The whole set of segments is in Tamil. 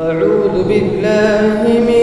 أعوذ بالله من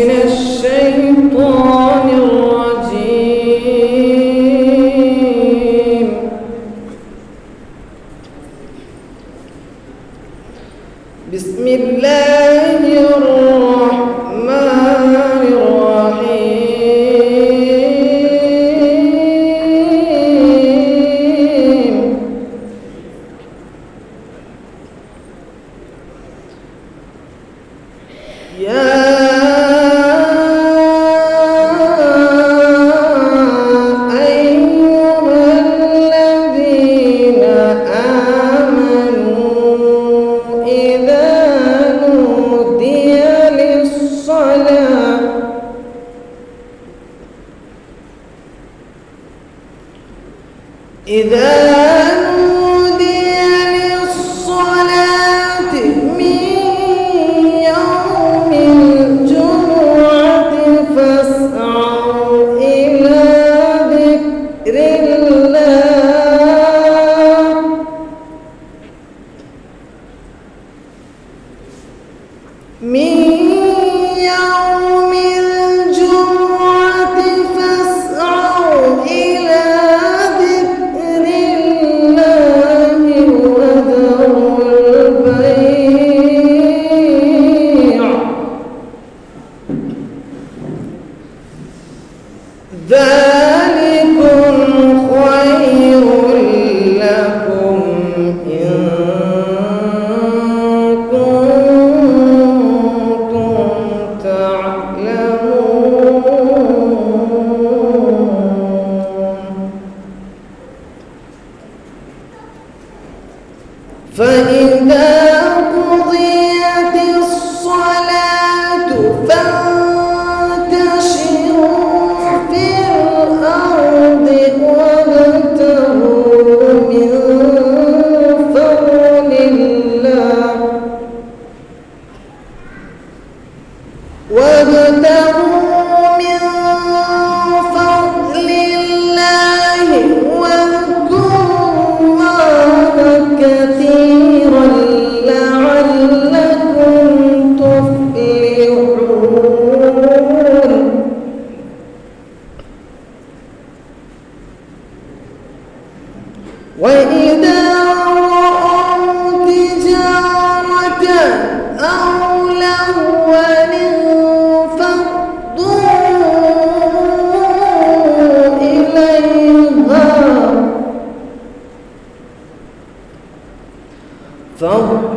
vão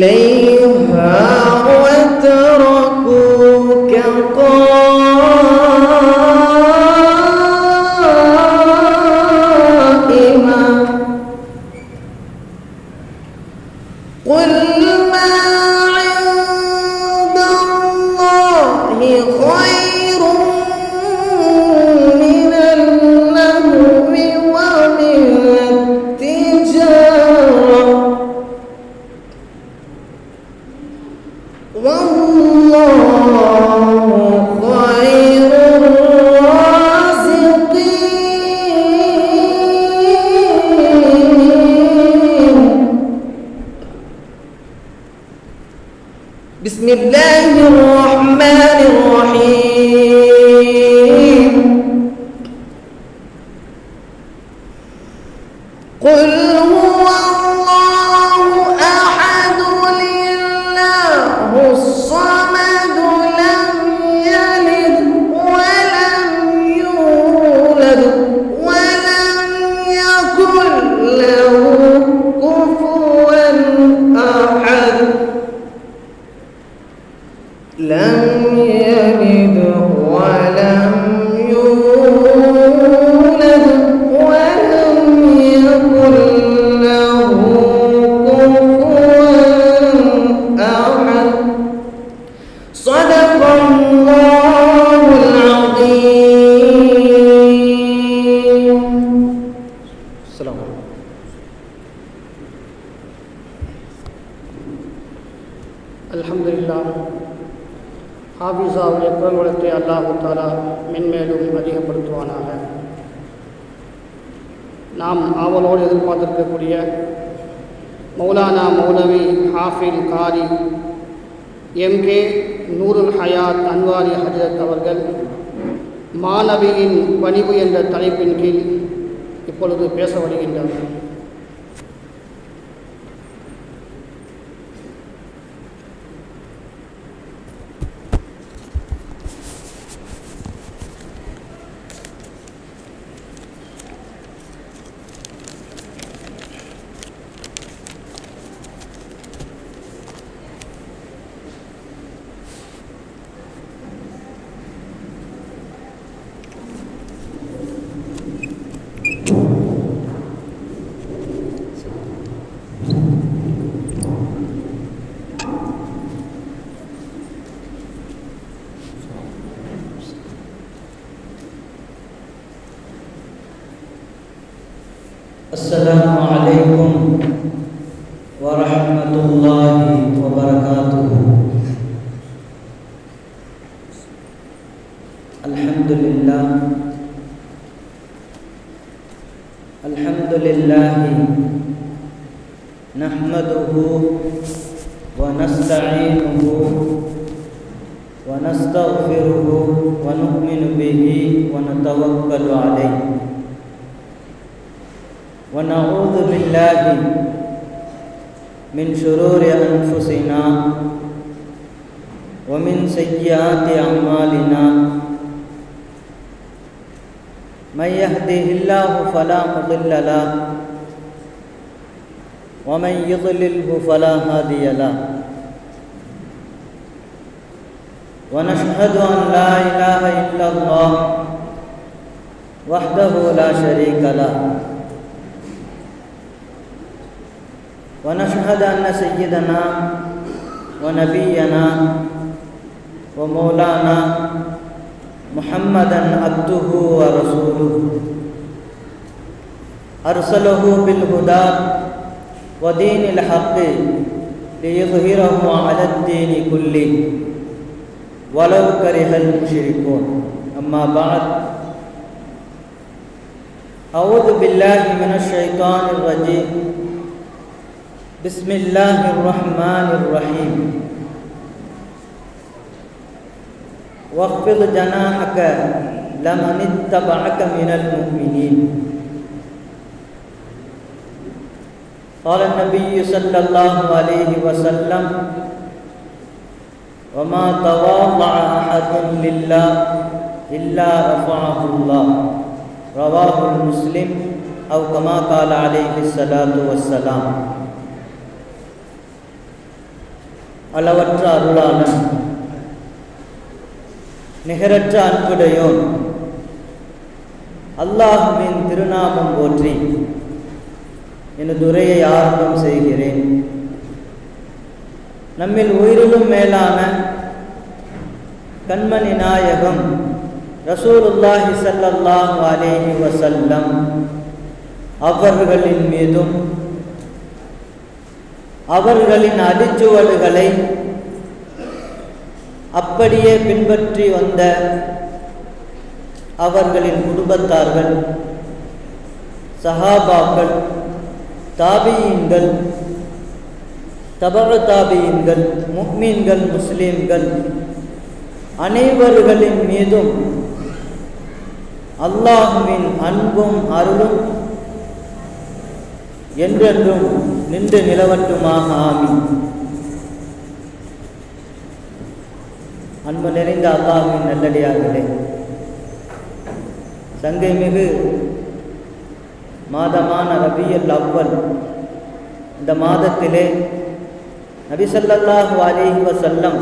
tem الله الرحمن அவர்கள் மாணவியின் பணிவு என்ற தலைப்பின் கீழ் இப்பொழுது பேச வருகின்றார்கள் السلام عليكم. ومن سيئات أعمالنا من يهده الله فلا مضل له ومن يضلله فلا هادي له ونشهد أن لا إله إلا الله وحده لا شريك له ونشهد أن سيدنا ونبينا ومولانا محمدا عبده ورسوله. أرسله بالهدى ودين الحق ليظهره على الدين كله. ولو كره المشركون. أما بعد. أعوذ بالله من الشيطان الرجيم. بسم الله الرحمن الرحيم. واخفض جناحك لمن اتبعك من المؤمنين قال النبي صلى الله عليه وسلم وما تواضع أحد لله إلا رفعه الله رواه المسلم أو كما قال عليه الصلاة والسلام அளவற்ற அருளாளன் நிகரற்ற அன்புடையோன். அல்லாஹுவின் திருநாமம் போற்றி எனது உரையை ஆரம்பம் செய்கிறேன். நம்மில் உயிரிலும் மேலான கண்மணி நாயகம் ரசூலுல்லாஹி ஸல்லல்லாஹு அலேஹி வசல்லம் அவர்களின் மீதும் அவர்களின் அடிச்சுவடுகளை அப்படியே பின்பற்றி வந்த அவர்களின் குடும்பத்தார்கள் சஹாபாக்கள் தாபியீன்கள் தபர தாபியீன்கள் முக்மீன்கள் முஸ்லீம்கள் அனைவர்களின் மீதும் அல்லாஹுவின் அன்பும் அருளும் என்றென்றும் நின்று நிலவட்டுமாக. ஆமி அன்பு நிறைந்த அல்லாஹுவின் நல்லடியார்களே. சங்கை மிகு மாதமான ரபியல் அவ்வல். இந்த மாதத்திலே நபிசல்லாஹு அலிஹி வசல்லம்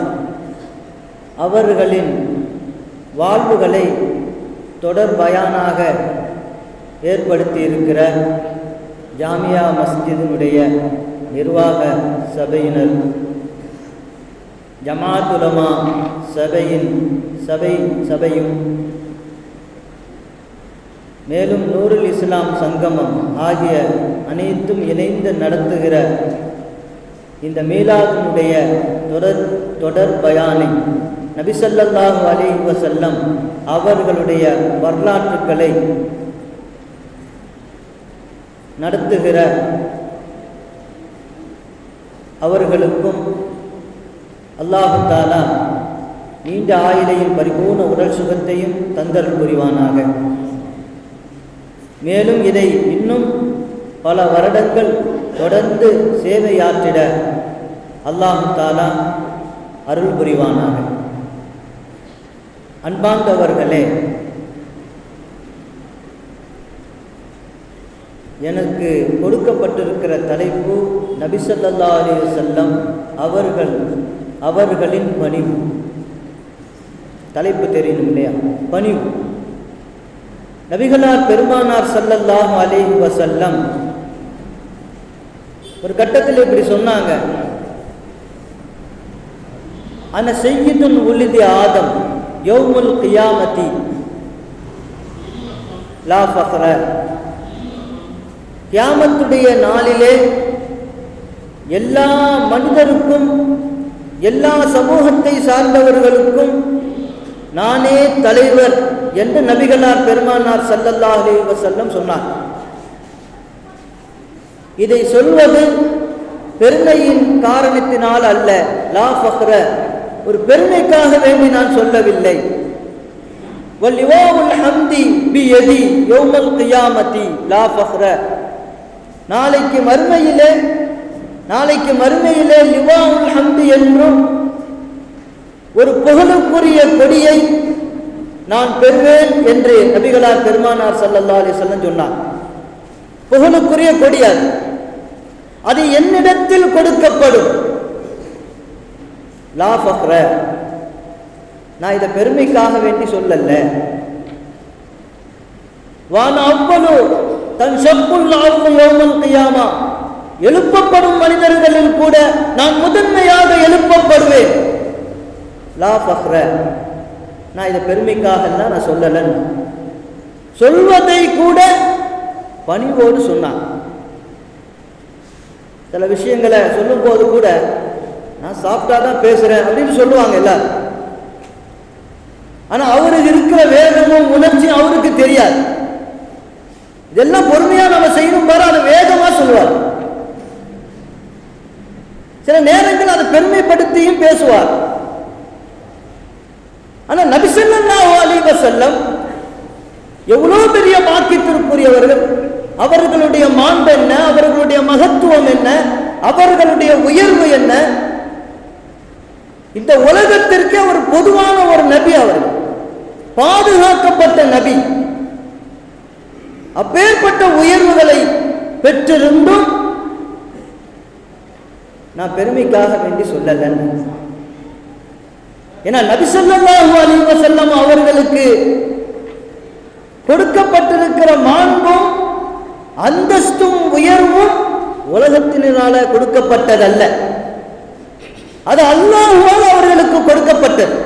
அவர்களின் வாழ்வுகளை தொடர் பயானாக ஜாமியா மஸ்ஜிதினுடைய நிர்வாக சபையினர் ஜமாத்துலமா சபையின் சபை சபையும். மேலும் நூருல் இஸ்லாம் சங்கமம் ஆகிய அனைத்தும் இணைந்து நடத்துகிற இந்த மீலாதினுடைய தொடர் தொடர் பயானை நபிசல்லாஹு அலைஹி அவர்களுடைய வரலாற்றுக்களை நடத்துகிற அவர்களுக்கும் அல்லாஹு தாலா நீண்ட ஆயிலையும் பரிபூர்ண உடல் சுகத்தையும் தந்தல் புரிவானாக. மேலும் இதை இன்னும் பல வருடங்கள் தொடர்ந்து சேவையாற்றிட அல்லாஹு தாலா அருள் புரிவானாக. அன்பார்ந்தவர்களே எனக்கு கொடுக்கப்பட்டிருக்கிற தலைப்பு நபிசல்லா அலி செல்லம் அவர்கள் அவர்களின் பணிவு. தலைப்பு தெரியணும் இல்லையா? பணிவு. நபிகளார் பெருமானார் சல்லல்லாஹ் அலைஹி வசல்லம் ஒரு கட்டத்தில் இப்படி சொன்னாங்க. அந்த செய்யுதன் உலிதி ஆதம் யௌமுல் கியாமதி லா ஃபஹ்ர. கியாமத்துடைய நாளிலே எல்லா மனிதருக்கும் எல்லா சமூகத்தை சார்ந்தவர்களுக்கும் நானே தலைவர் என்று நபிகளார் பெருமானார் சல்லல்லா அலி வசல்லம் சொன்னார். இதை சொல்வது பெருமையின் காரணத்தினால் அல்ல. லா ஃபஹ்ர ஒரு பெருமைக்காக வேண்டி நான் சொல்லவில்லை. பி லா நாளைக்கு மறுமையிலே நாளைக்கு மறுமையிலே லிவாவுல் ஹம்தி என்றும் ஒரு புகழுக்குரிய கொடியை நான் பெறுவேன் என்று நபிகளார் பெருமானார் சல்லல்லா அலி சொல்லம் சொன்னார். புகழுக்குரிய கொடி அது. அது என்னிடத்தில் கொடுக்கப்படும். லா ஃபக்ர நான் இதை பெருமைக்காக வேண்டி சொல்லல. வான அவ்வளோ தன் செப்புல் யோமன் கையாமா. எழுப்பப்படும் மனிதர்களில் கூட நான் முதன்மையாக எழுப்பப்படுவேன். லா ஃபஹ்ர. நான் இதை பெருமைக்காக நான் சொல்லலைன்னு. சொல்வதை கூட பணிவோடு சொன்னான். சில விஷயங்களை சொல்லும்போது கூட நான் சாப்பிட்டா தான் பேசுறேன் அப்படின்னு சொல்லுவாங்க எல்லாரும். ஆனா அவருக்கு இருக்கிற வேகமும் உணர்ச்சியும் அவருக்கு தெரியாது. இதெல்லாம் பொறுமையா நம்ம செய்யணும் பாரு அதை வேகமா சொல்லுவார். சில நேரங்கள் அதை பெருமைப்படுத்தியும் பேசுவார். ஆனா நபிசல்லாஹு அலைஹி வஸல்லம் எவ்வளவு பெரிய பாக்கியத்திற்குரியவர்கள்? அவர்களுடைய மாண்பு என்ன? அவர்களுடைய மகத்துவம் என்ன? அவர்களுடைய உயர்வு என்ன? இந்த உலகத்திற்கு ஒரு பொதுவான ஒரு நபி அவர். பாதுகாக்கப்பட்ட நபி. அப்பேற்பட்ட உயர்வுகளை பெற்றிருந்தும் நான் பெருமைக்காக வேண்டி சொல்லலன்னு. ஏன்னா நபிசல்லாஹு அலிவ செல்லம் அவர்களுக்கு கொடுக்கப்பட்டிருக்கிற மாண்பும் அந்தஸ்தும் உயர்வும் உலகத்தினால கொடுக்கப்பட்டதல்ல. அது அல்லாஹுவால் அவர்களுக்கு கொடுக்கப்பட்டது.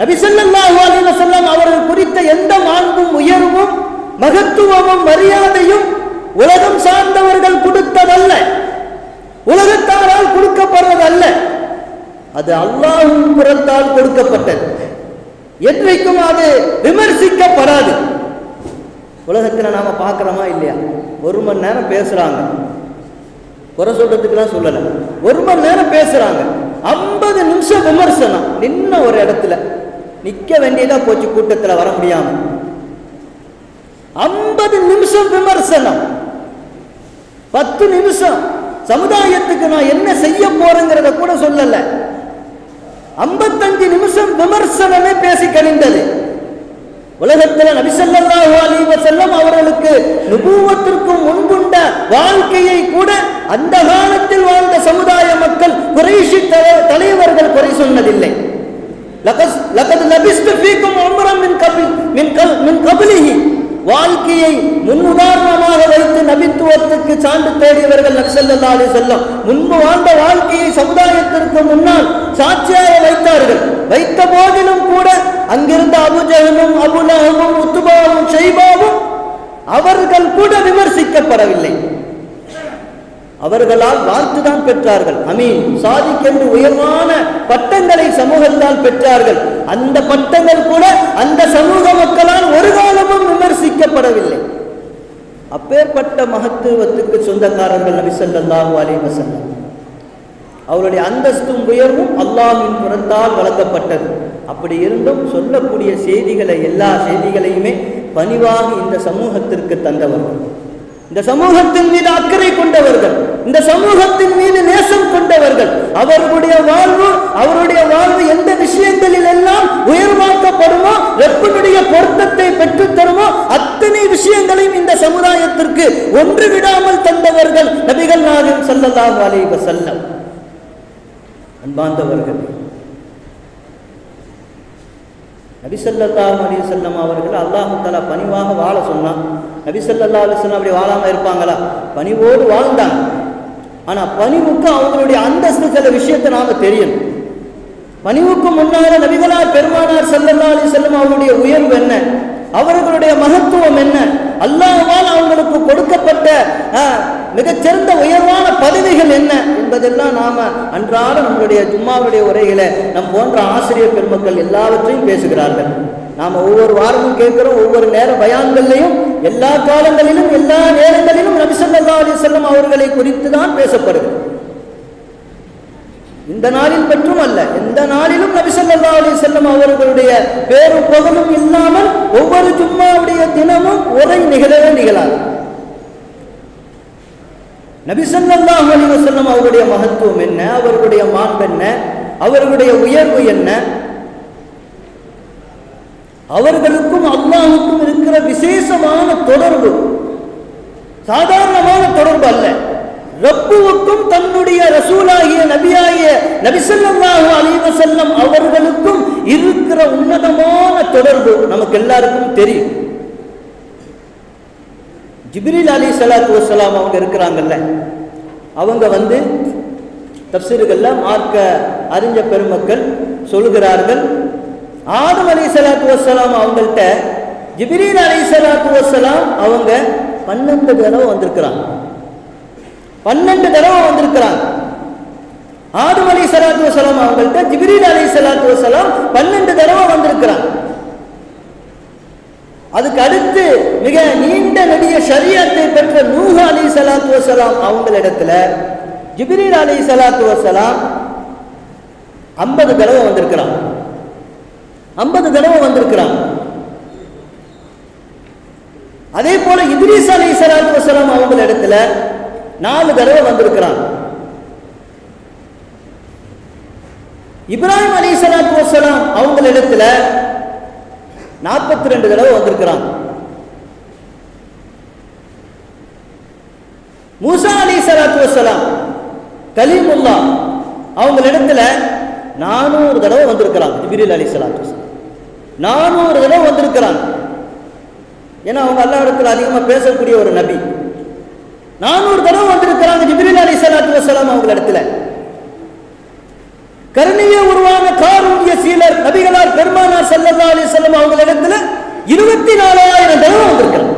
நபிசல்லாஹு அலிவ செல்லம் அவர்கள் குறித்த எந்த மாண்பும் உயர்வும் மகத்துவமும் மரியாதையும் உலகம் சார்ந்தவர்கள் கொடுத்ததல்ல. உலகத்தாரால் கொடுக்கப்படுறதல்ல அது அல்லாஹும் புறத்தால் கொடுக்கப்பட்டது. என்றைக்கும் அது விமர்சிக்கப்படாது. உலகத்தில் நாம பார்க்குறோமா இல்லையா? ஒரு மணி நேரம் பேசுறாங்க. குறை சொல்றதுக்குலாம் சொல்லலை. ஒரு மணி நேரம் பேசுறாங்க. ஐம்பது நிமிஷம் விமர்சனம். நின்ன ஒரு இடத்துல. நிக்க வேண்டியதா போச்சு கூட்டத்தில் வர முடியாம. ஐம்பது நிமிஷம் விமர்சனம். பத்து நிமிஷம். சமுதாயத்துக்கு நான் என்ன செய்ய போறேங்கிறத கூட சொல்லல. ஐம்பத்தஞ்சு நிமிஷம் விமர்சனமே பேசி கணிந்தது உலகத்தில் நபிசல்லாஹு அலைஹி செல்லம் அவர்களுக்கு நுபுவத்திற்கு முன்புண்ட வாழ்க்கையை கூட அந்த காலத்தில் வாழ்ந்த சமுதாய மக்கள் குறைஷி தலைவர்கள் குறை சொன்னதில்லை. லகஸ் லகத் லபிஸ்து ஃபீக்கும் உம்ரம் மின் கபில் மின் கல் மின் கபிலிஹி. வாழ்க்கையை முன்னுதாரணமாக வைத்து நபித்துவத்துக்கு சான்று தேடியவர்கள் நபிசல்லா அலி செல்லம் முன்பு வாழ்ந்த வாழ்க்கையை சமுதாயத்திற்கு முன்னால் சாட்சியாக வைத்தார்கள். வைத்த போதிலும் கூட அங்கிருந்த அபுஜகமும் அபுலகமும் உத்துபாவும் செய்பாவும் அவர்கள் கூட விமர்சிக்கப்படவில்லை. அவர்களால் வாழ்த்துதான் பெற்றார்கள். அமீன். சாதிக்கென்று உயர்வான பட்டங்களை சமூகத்தால் பெற்றார்கள். அந்த பட்டங்கள் கூட அந்த சமூக மக்களால் ஒரு காலமும் விமர்சிக்கப்படவில்லை. அப்பேற்பட்ட மகத்துவத்துக்கு சொந்தக்காரர்கள் நபிசல்லாஹு அலி வசல்லம் அவருடைய அந்தஸ்தும் உயர்வும் அல்லாஹின் புறத்தால் வழங்கப்பட்டது. அப்படி இருந்தும் சொல்லக்கூடிய செய்திகளை எல்லா செய்திகளையுமே பணிவாக இந்த சமூகத்திற்கு தந்தவர்கள். இந்த சமூகத்தின் மீது அக்கறை கொண்டவர்கள். இந்த சமூகத்தின் மீது நேசம் கொண்டவர்கள் அவர்களுடைய வாழ்வு அவருடைய வாழ்வு எந்த விஷயங்களில் எல்லாம் உயர்வாக்கப்படுமோ வெப்பனுடைய பொருத்தத்தை பெற்றுத் தருமோ அத்தனை விஷயங்களையும் இந்த சமுதாயத்திற்கு ஒன்று விடாமல் தந்தவர்கள் நபிகள் நாயகம் ஸல்லல்லாஹு அலைஹி செல்லம் அன்பார்ந்தவர்கள் நபிசல்லாஹு அலி வஸல்லம் அவர்கள் அல்லாஹு தலா பணிவாக வாழ சொன்னான். நபிசல்லா அலிஸ்லாம் அப்படி வாழாம இருப்பாங்களா? பணிவோடு வாழ்ந்தாங்க. ஆனா பணிவுக்கு அவங்களுடைய அந்தஸ்து சில விஷயத்தை நாம தெரியணும். பணிவுக்கு முன்னால நபிகளார் பெருமானார் ஸல்லல்லாஹு செல்லும் வஸல்லம் அவருடைய உயர்வு என்ன? அவர்களுடைய மகத்துவம் என்ன? அல்லாஹால் அவங்களுக்கு கொடுக்கப்பட்ட மிகச்சிறந்த உயர்வான பதவிகள் என்ன? என்பதெல்லாம் நாம அன்றாட நம்மளுடைய ஜும்மாவுடைய உரையில நம் போன்ற ஆசிரியர் பெருமக்கள் எல்லாவற்றையும் பேசுகிறார்கள். நாம ஒவ்வொரு வாரமும் கேட்கிறோம் ஒவ்வொரு நேர பயான்கள்லையும் எல்லா காலங்களிலும் எல்லா நேரங்களிலும் நபி அலி செல்லம் அவர்களை குறித்து தான் பேசப்படுது இந்த நாளில் மட்டும் அல்ல எந்த நாளிலும் நபிசல்லா அலி செல்லம் அவர்களுடைய பேரு புகழும் இல்லாமல் ஒவ்வொரு ஜும்மாவுடைய தினமும் உரை நிகழவே நிகழாது. நபி அலி அலைஹி அவருடைய மகத்துவம் என்ன அவர்களுடைய மாண்பு என்ன அவர்களுடைய உயர்வு என்ன அவர்களுக்கும் அல்லாஹுக்கும் இருக்கிற விசேஷமான தொடர்பு. சாதாரணமான தொடர்பு அல்ல. ரப்புவுக்கும் தன்னுடைய ரசூலாகிய நபியாகிய நபிசல்லாஹு அலைஹி செல்லம் அவர்களுக்கும் இருக்கிற உன்னதமான தொடர்பு நமக்கு எல்லாருக்கும் தெரியும். ஜிப்ரீல் அலி சலாத்து வசலாம் அவங்க இருக்கிறாங்கல்ல. அவங்க வந்து தப்சீர்கள்ல மார்க்க அறிஞ்ச பெருமக்கள் சொல்லுகிறார்கள் ஆதம் அலி சலாத்து வசலாம் அவங்கள்ட்ட ஜிப்ரீல் அலி சலாத்து வசலாம் அவங்க பன்னெண்டு தடவை வந்திருக்கிறாங்க. பன்னெண்டு தடவை வந்திருக்கிறாங்க. ஆதம் அலி சலாத்து வசலாம் அவங்கள்ட்ட ஜிப்ரீல் அலி சலாத்து வசலாம் பன்னெண்டு தடவை வந்திருக்கிறாங்க. அதுக்கு அடுத்து மிக நீண்ட நெடிய சரியத்தை பெற்ற நூஹ அலி சலாத்து வசலாம் அவங்களிடத்துல ஜிப்ரீல் அலி சலாத்து வசலாம் ஐம்பது தடவை வந்திருக்கிறான் ஐம்பது தடவை வந்திருக்கிறான். அதே போல இத்ரீஸ் அலி சலாத்து வசலாம் அவங்களிடத்துல நாலு தடவை வந்திருக்கிறான். இப்ராஹிம் அலி சலாத்து வசலாம் அவங்களிடத்துல நாற்பத்தி ரெண்டு தடவை வந்திருக்கிறான். மூசா அலி சலாத்து வசலாம் கலீமுல்லா அவங்களிடத்துல நானூறு தடவை வந்திருக்கிறான் ஜிபிரில் அலி சலாத்து வசலாம் நானூறு தடவை வந்திருக்கிறான். ஏன்னா அவங்க அல்லா இடத்துல அதிகமாக பேசக்கூடிய ஒரு நபி. நானூறு தடவை வந்திருக்கிறாங்க ஜிபிரில் அலி சலாத்து வசலாம் அவங்க இடத்துல. கருணைய உருவான காரூணிய சீலர் நபிகளார் பெருமானார் சல்லல்லா அலி செல்லம் அவங்க இடத்துல இருபத்தி நாலாயிரம் தடவை வந்திருக்கிறாங்க.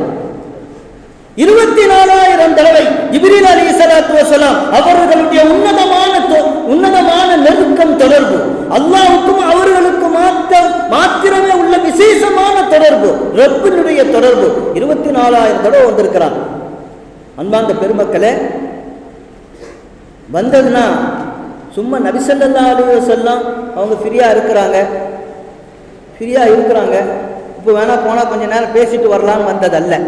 இருபத்தி நாலாயிரம் தடவை ஜிப்ரீல் அலி சலாத்து வசலாம் அவர்களுடைய உன்னதமான தொ- உன்னதமான நெருக்கம் தொடர்பு. அல்லாவுக்கும் அவர்களுக்கு மாத்திரம் மாத்திரமே உள்ள விசேஷமான தொடர்பு ரப்பினுடைய தொடர்பு. இருபத்தி நாலாயிரம் தடவை வந்திருக்கிறாங்க அன்பாந்த பெருமக்களே வந்ததுன்னா சும்மா நபிசல்லா அலுவ செல்லாம் அவங்க ஃப்ரீயாக இருக்கிறாங்க. ஃப்ரீயாக இருக்கிறாங்க. இப்போ வேணா போனால் கொஞ்ச நேரம் பேசிட்டு வரலாம்னு வந்ததல்ல.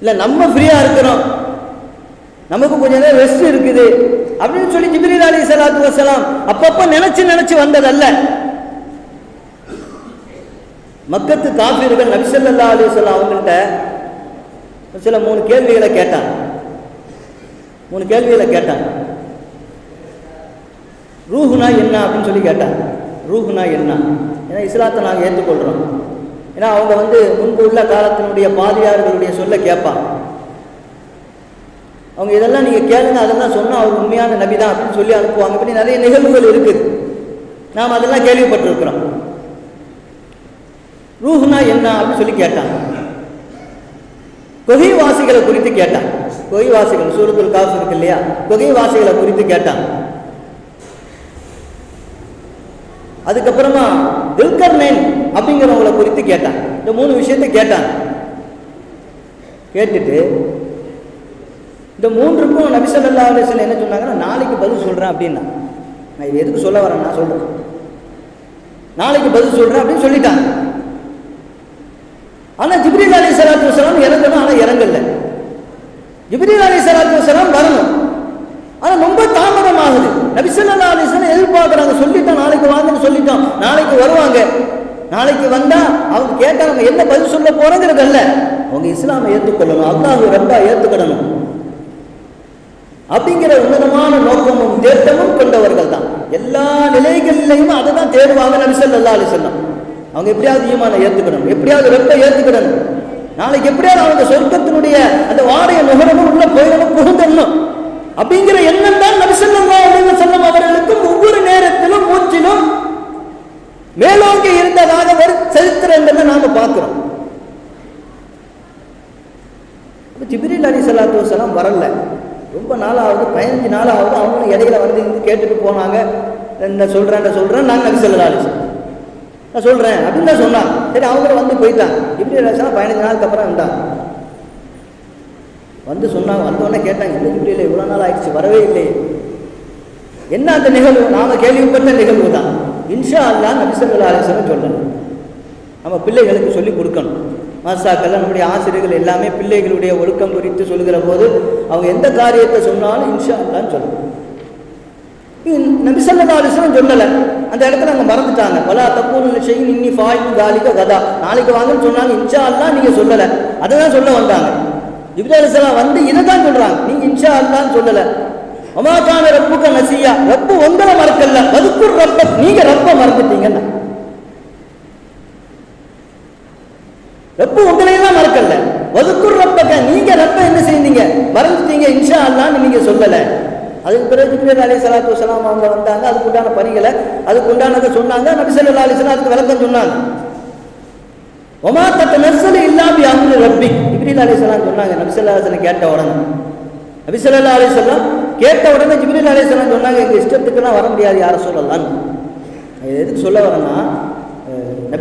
இல்லை நம்ம ஃப்ரீயாக இருக்கிறோம். நமக்கு கொஞ்ச நேரம் ரெஸ்ட் இருக்குது. அப்படின்னு சொல்லி ஜிப்ரீல் அலி சலாத்து வசலாம் அப்பப்போ நினச்சி நினச்சி வந்ததல்ல. மக்கத்து காப்பீர்கள் நபிசல்லா அலிசல்லாம் அவங்கள்ட்ட சில மூணு கேள்விகளை கேட்டான் மூணு கேள்விகளை கேட்டான் ரூஹுனா என்ன? அப்படின்னு சொல்லி கேட்டான் ரூஹுனா என்ன? ஏன்னா இஸ்லாத்தை நாங்கள் ஏற்றுக்கொள்கிறோம் ஏன்னா அவங்க வந்து முன்பு உள்ள காலத்தினுடைய பாதிரியார்களுடைய சொல்ல கேட்பாங்க. அவங்க இதெல்லாம் நீங்கள் கேளுங்க அதெல்லாம் சொன்னால் அவர் உண்மையான நபி தான் அப்படின்னு சொல்லி அனுப்புவாங்க. இப்படி நிறைய நிகழ்வுகள் இருக்குது. நாம் அதெல்லாம் கேள்விப்பட்டிருக்கிறோம். ரூஹ்னா என்ன அப்படின்னு சொல்லி கேட்டான் கொகைவாசிகளை குறித்து கேட்டான் கொகைவாசிகள் சூரத்துல் காசு இருக்கு இல்லையா? கொகைவாசிகளை குறித்து கேட்டான் அதுக்கப்புறமா தில்கர்னேன் அப்படிங்கிறவங்களை குறித்து கேட்டான். இந்த மூணு விஷயத்த கேட்டான். கேட்டுட்டு இந்த மூன்றுக்கும் நபிசல்லா அலிஸ்ல என்ன சொன்னாங்கன்னா நாளைக்கு பதில் சொல்றேன் அப்படின்னா. நான் இது எதுக்கு சொல்ல வரேன்? நான் சொல்றேன். நாளைக்கு பதில் சொல்றேன் அப்படின்னு சொல்லிட்டாங்க ஆனா ஜிப்ரீல் அலி சலாத்து வசலாம் இறங்கணும் ஆனா இறங்கல. ஜிப்ரீல் அலி சலாத்து வரணும் நபிசல்லா அலிஸ்லாம் எதிர்பார்க்குறாங்க. சொல்லிட்டோம் நாளைக்கு வாங்கன்னு சொல்லிட்டோம் நாளைக்கு வருவாங்க. நாளைக்கு வந்தால் அவங்க கேட்டாங்க என்ன பதில் சொல்ல போறோங்கிறது அல்ல அவங்க இஸ்லாமை ஏற்றுக்கொள்ளணும். அல்லாஹ் ரப்பா ஏற்றுக்கிடணும் அப்படிங்கிற உன்னதமான நோக்கமும் தேட்டமும் கொண்டவர்கள் தான் எல்லா நிலைகளிலையும் அதை தான் தேடுவாங்க நபிசல்லா அலிசல்லாம் அவங்க எப்படியாவது ஈமானை ஏற்றுக்கணும் எப்படியாவது வெப்ப ஏற்றுக்கிடணும் நாளைக்கு எப்படியாவது அவங்க சொர்க்கத்தினுடைய அந்த வாடைய நுகரமும் உள்ள போயிடணும் புகுந்தணும் அப்படிங்கிற எண்ணம் தான் நபிசல்லா அலிவ செல்லம் அவர்களுக்கும் ஒவ்வொரு நேரத்திலும் மூச்சிலும் மேலோங்கி இருந்ததாக ஒரு சரித்திரங்களை நாம பார்க்கிறோம். ஜிபிரில் அலி சலாத்து வசலாம் வரல. ரொம்ப நாளாவது பதினஞ்சு நாளாவது அவங்களும் இடையில வந்து கேட்டுட்டு போனாங்க. இந்த சொல்கிறேன் சொல்கிறேன் நான் நபி சொல்லா நான் சொல்கிறேன் அப்படின்னு தான் சொன்னான் சரி அவங்க வந்து போயிட்டான் இப்படி அலிசலாம் பதினஞ்சு நாளுக்கு அப்புறம் வந்தாங்க. வந்து சொன்னாங்க வந்தோடனே கேட்டாங்க இந்த ஜிப்ரீல இவ்வளோ நாள் ஆயிடுச்சு வரவே இல்லையே. என்ன அந்த நிகழ்வு? நாம கேள்விப்பட்ட நிகழ்வு தான். இன்ஷா அல்லா நபிசல்லா சொல்லணும். நம்ம பிள்ளைகளுக்கு சொல்லி கொடுக்கணும். மாசாக்கள் நம்முடைய ஆசிரியர்கள் எல்லாமே பிள்ளைகளுடைய ஒழுக்கம் குறித்து சொல்லுகிற போது அவங்க எந்த காரியத்தை சொன்னாலும் இன்ஷா அல்லான்னு சொல்லணும் நபிசல்லா அலிஸ்லாம் சொல்லலை. அந்த இடத்துல அங்கே மறந்துட்டாங்க. பலா தப்பு செய்யும் இன்னி ஃபாயும் காலிக்க கதா. நாளைக்கு வாங்கன்னு சொன்னாங்க இன்ஷா அல்லா நீங்கள் சொல்லலை. அதை தான் சொல்ல வந்தாங்க. ஜிப்ரா வந்து இதை தான் சொல்கிறாங்க நீங்கள் இன்ஷா அல்லான்னு சொல்லலை. அமாக்கான ரப்புக்க நசியா. ரப்பு உங்களை மறக்கல. வதுக்குர் ரப்ப. நீங்க ரப்ப மறந்துட்டீங்கன்னா. ரப்பு உங்களையெல்லாம் மறக்கல. வதுக்குர் ரப்பக்க. நீங்க ரப்ப என்ன செய்தீங்க? மறந்துட்டீங்க. இன்ஷா அல்லான்னு நீங்க சொல்லல. அதுக்கு பிறகு ஜிப்ரேல் அலி சலாத்து வலாம் அவங்க வந்தாங்க. அதுக்கு உண்டான பணிகளை அதுக்கு உண்டானதை சொன்னாங்க. நபி ஸல்லல்லாஹு அலைஹி அதுக்கு விளக்கம் சொன்னாங்க. ஒமா தத்த நர்சல் இல்லாமல் அம்ரு ரப்பி ஜிப்ரீல் அலி சொன்னாங்க நபி ஸல்லல்லாஹு கேட்ட உடனே. நபிசல்லா அலிசல்லாம் கேட்ட உடனே ஜிப்ரீல் அலி சொன்னாங்க எங்கள் இஷ்டத்துக்குலாம் வர முடியாது யாரை சொல்லலான்னு எதுக்கு சொல்ல வரேன்னா நபி